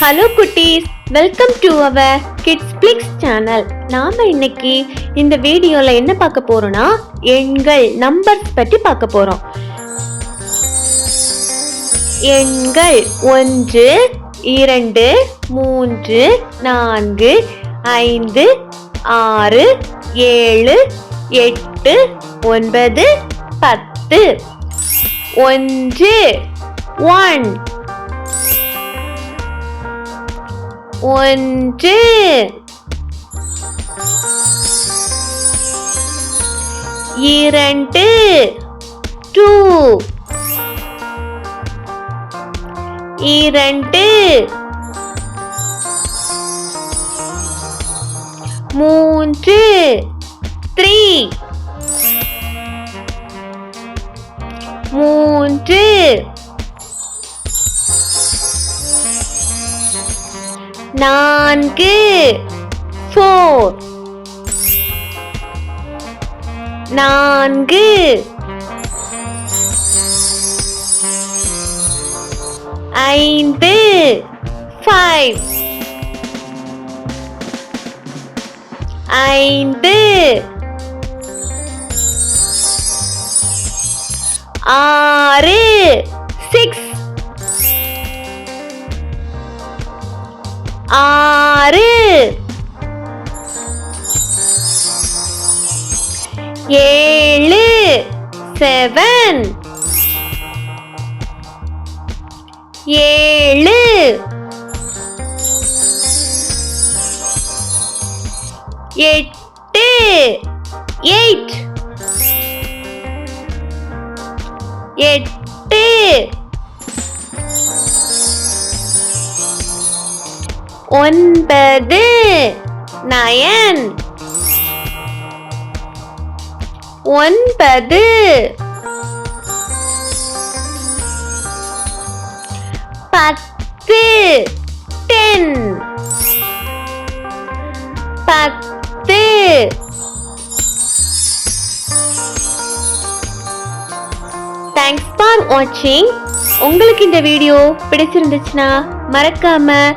Hello குட்டீஸ். Welcome to our Kids Flix channel நாம இன்னைக்கு இந்த வீடியோல என்ன பார்க்க போறோம்னா எண்கள் நம்பர்ஸ் பற்றி பார்க்க போறோம். எண்கள் ஒன்று இரண்டு மூன்று நான்கு ஐந்து ஆறு ஏழு எட்டு ஒன்பது பத்து. ஒன்று ஒன். ஒன்று இரண்டு டூ இரண்டு. மூன்று த்ரீ மூன்று. நான்கு ஃபோர் நான்கு ஐந்து ஃபைவ் ஐந்து ஆறு. ஏழு. செவன். ஏழு. எட்டு. எயிட். எட்டு. ஒன்பது நயன். ஒன்பது. பத்து. டென். பத்து. தேங்க்ஸ் ஃபார் வாட்சிங் உங்களுக்கு இந்த வீடியோ பிடிச்சிருந்துச்சுன்னா மறக்காம